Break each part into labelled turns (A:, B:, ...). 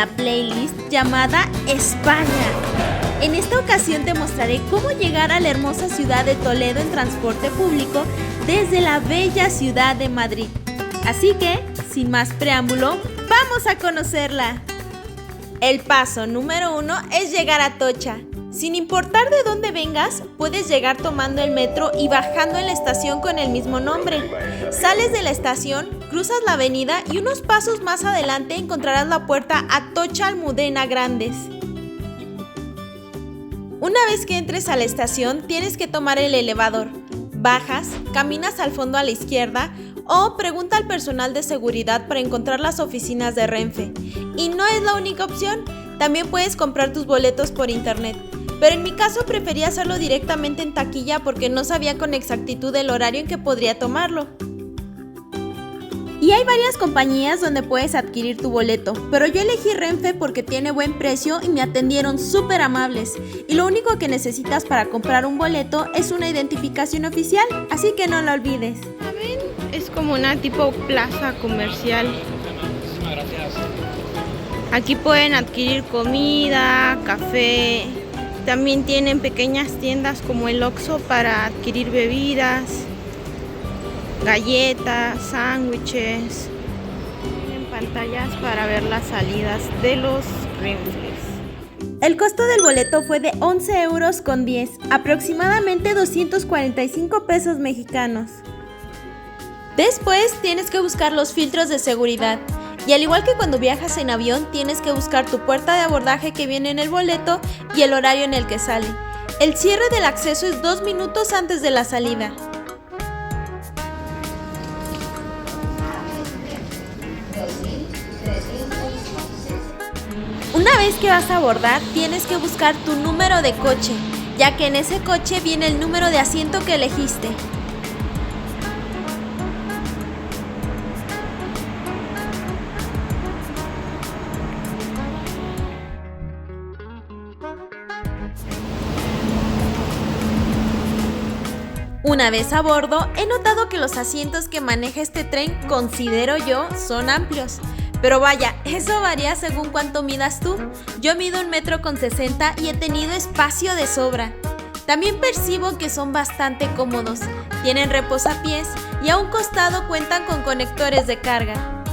A: la playlist llamada España. En esta ocasión te mostraré cómo llegar a la hermosa ciudad de Toledo en transporte público desde la bella ciudad de Madrid. Así que, sin más preámbulo, vamos a conocerla. El paso número uno es llegar a Tocha. Sin importar de dónde vengas, puedes llegar tomando el metro y bajando en la estación con el mismo nombre. Sales de la estación, cruzas la avenida y unos pasos más adelante encontrarás la puerta Atocha Almudena Grandes. Una vez que entres a la estación, tienes que tomar el elevador. Bajas, caminas al fondo a la izquierda o pregunta al personal de seguridad para encontrar las oficinas de Renfe. Y no es la única opción, también puedes comprar tus boletos por internet. Pero en mi caso prefería hacerlo directamente en taquilla porque no sabía con exactitud el horario en que podría tomarlo. Y hay varias compañías donde puedes adquirir tu boleto, pero yo elegí Renfe porque tiene buen precio y me atendieron súper amables. Y lo único que necesitas para comprar un boleto es una identificación oficial, así que no lo olvides.
B: ¿Saben? Es como una tipo plaza comercial. Aquí pueden adquirir comida, café, también tienen pequeñas tiendas como el Oxxo para adquirir bebidas, galletas, sándwiches. Tienen pantallas para ver las salidas de los Renfes.
A: El costo del boleto fue de 11 euros con 10, aproximadamente 245 pesos mexicanos. Después tienes que buscar los filtros de seguridad. Y al igual que cuando viajas en avión, tienes que buscar tu puerta de abordaje que viene en el boleto y el horario en el que sale. El cierre del acceso es dos minutos antes de la salida. Una vez que vas a abordar, tienes que buscar tu número de coche, ya que en ese coche viene el número de asiento que elegiste. Una vez a bordo, he notado que los asientos que maneja este tren, considero yo, son amplios. Pero vaya, eso varía según cuánto midas tú. Yo mido un metro con 60 y he tenido espacio de sobra. También percibo que son bastante cómodos, tienen reposapiés y a un costado cuentan con conectores de carga.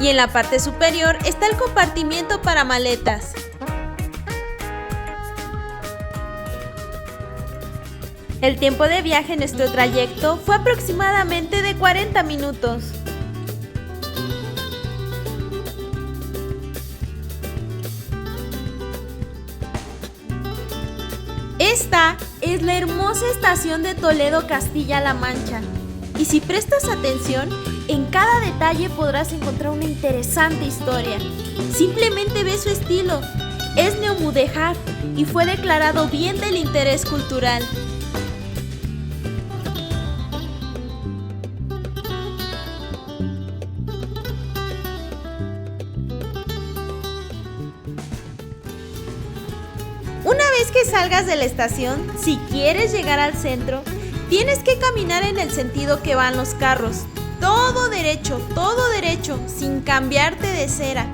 A: Y en la parte superior está el compartimiento para maletas. El tiempo de viaje en nuestro trayecto fue aproximadamente de 40 minutos. Esta es la hermosa estación de Toledo, Castilla-La Mancha. Y si prestas atención, en cada detalle podrás encontrar una interesante historia. Simplemente ve su estilo. Es neomudéjar y fue declarado bien del interés cultural. Una vez que salgas de la estación, si quieres llegar al centro, tienes que caminar en el sentido que van los carros. Todo derecho, todo derecho, sin cambiarte de cera.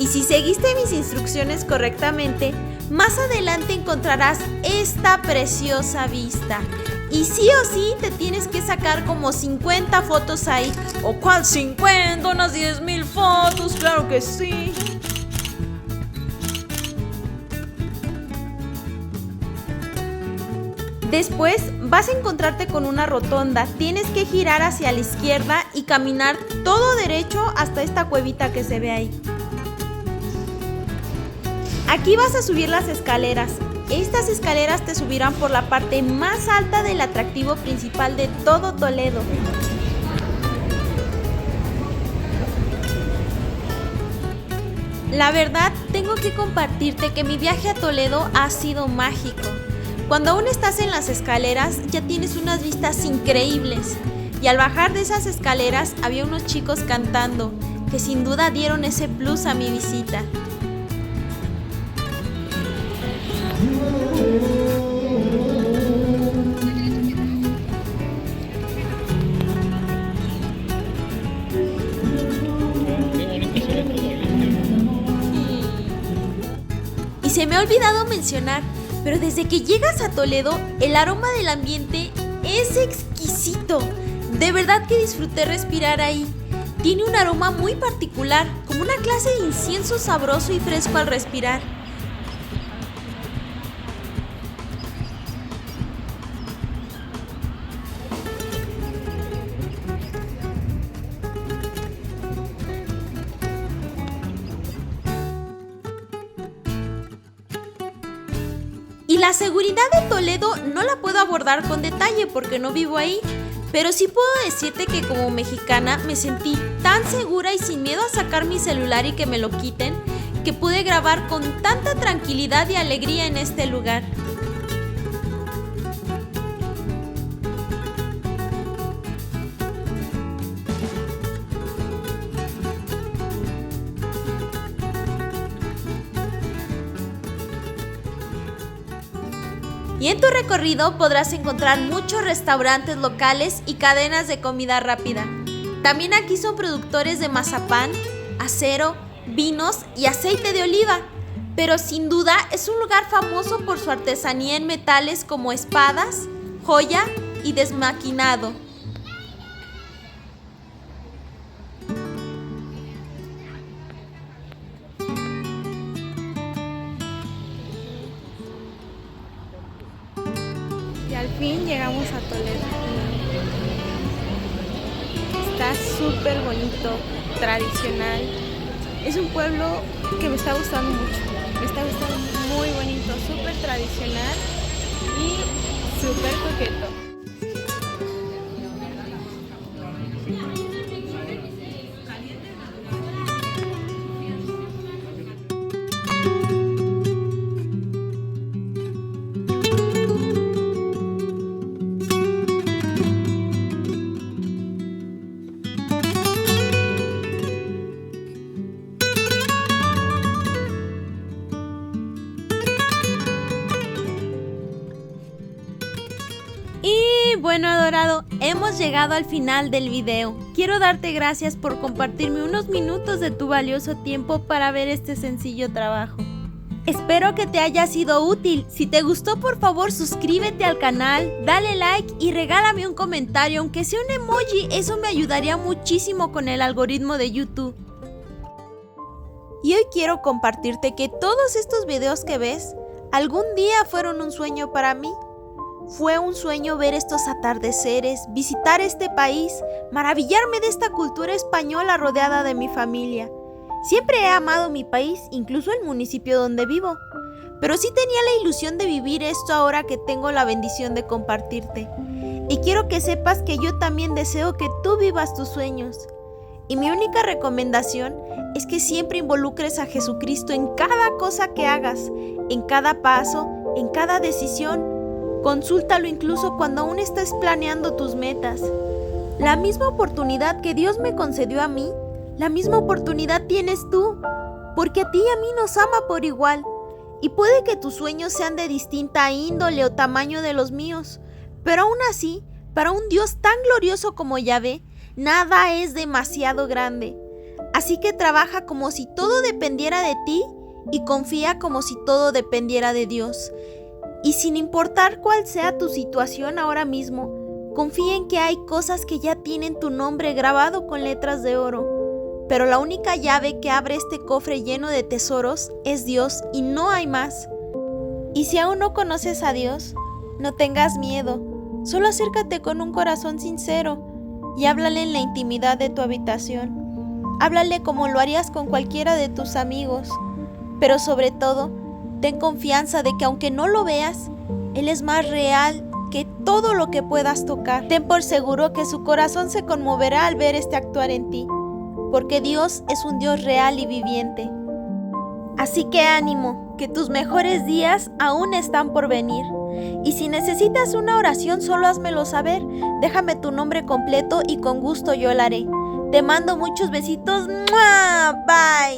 A: Y si seguiste mis instrucciones correctamente, más adelante encontrarás esta preciosa vista. Y sí o sí te tienes que sacar como 50 fotos ahí. ¿O cuál 50? Unas 10 mil fotos, claro que sí. Después vas a encontrarte con una rotonda, tienes que girar hacia la izquierda y caminar todo derecho hasta esta cuevita que se ve ahí. Aquí vas a subir las escaleras. Estas escaleras te subirán por la parte más alta del atractivo principal de todo Toledo. La verdad, tengo que compartirte que mi viaje a Toledo ha sido mágico. Cuando aún estás en las escaleras ya tienes unas vistas increíbles. Y al bajar de esas escaleras había unos chicos cantando, que sin duda dieron ese plus a mi visita. Y se me ha olvidado mencionar pero desde que llegas a Toledo, el aroma del ambiente es exquisito. De verdad que disfruté respirar ahí. Tiene un aroma muy particular, como una clase de incienso sabroso y fresco al respirar. Y la seguridad de Toledo no la puedo abordar con detalle porque no vivo ahí, pero sí puedo decirte que como mexicana me sentí tan segura y sin miedo a sacar mi celular y que me lo quiten, que pude grabar con tanta tranquilidad y alegría en este lugar. En tu recorrido podrás encontrar muchos restaurantes locales y cadenas de comida rápida. También aquí son productores de mazapán, acero, vinos y aceite de oliva. Pero sin duda es un lugar famoso por su artesanía en metales como espadas, joya y desmaquinado.
B: Fin llegamos a Toledo. Está súper bonito, tradicional. Es un pueblo que me está gustando mucho. Me está gustando muy bonito, súper tradicional y súper coqueto.
A: Hemos llegado al final del video. Quiero darte gracias por compartirme unos minutos de tu valioso tiempo para ver este sencillo trabajo. Espero que te haya sido útil. Si te gustó, por favor, suscríbete al canal, dale like y regálame un comentario, aunque sea un emoji, eso me ayudaría muchísimo con el algoritmo de YouTube. Y hoy quiero compartirte que todos estos videos que ves algún día fueron un sueño para mí. Fue un sueño ver estos atardeceres, visitar este país, maravillarme de esta cultura española rodeada de mi familia. Siempre he amado mi país, incluso el municipio donde vivo, pero sí tenía la ilusión de vivir esto ahora que tengo la bendición de compartirte. Y quiero que sepas que yo también deseo que tú vivas tus sueños. Y mi única recomendación es que siempre involucres a Jesucristo en cada cosa que hagas, en cada paso, en cada decisión Consúltalo incluso cuando aún estás planeando tus metas. La misma oportunidad que Dios me concedió a mí, la misma oportunidad tienes tú, porque a ti y a mí nos ama por igual. Y puede que tus sueños sean de distinta índole o tamaño de los míos, pero aún así, para un Dios tan glorioso como Yahvé, nada es demasiado grande. Así que trabaja como si todo dependiera de ti y confía como si todo dependiera de Dios. Y sin importar cuál sea tu situación ahora mismo, confía en que hay cosas que ya tienen tu nombre grabado con letras de oro. Pero la única llave que abre este cofre lleno de tesoros es Dios y no hay más. Y si aún no conoces a Dios, no tengas miedo. Solo acércate con un corazón sincero y háblale en la intimidad de tu habitación. Háblale como lo harías con cualquiera de tus amigos. Pero sobre todo, Ten confianza de que aunque no lo veas, Él es más real que todo lo que puedas tocar. Ten por seguro que su corazón se conmoverá al ver este actuar en ti, porque Dios es un Dios real y viviente. Así que ánimo, que tus mejores días aún están por venir. Y si necesitas una oración, solo házmelo saber. Déjame tu nombre completo y con gusto yo la haré. Te mando muchos besitos. Bye.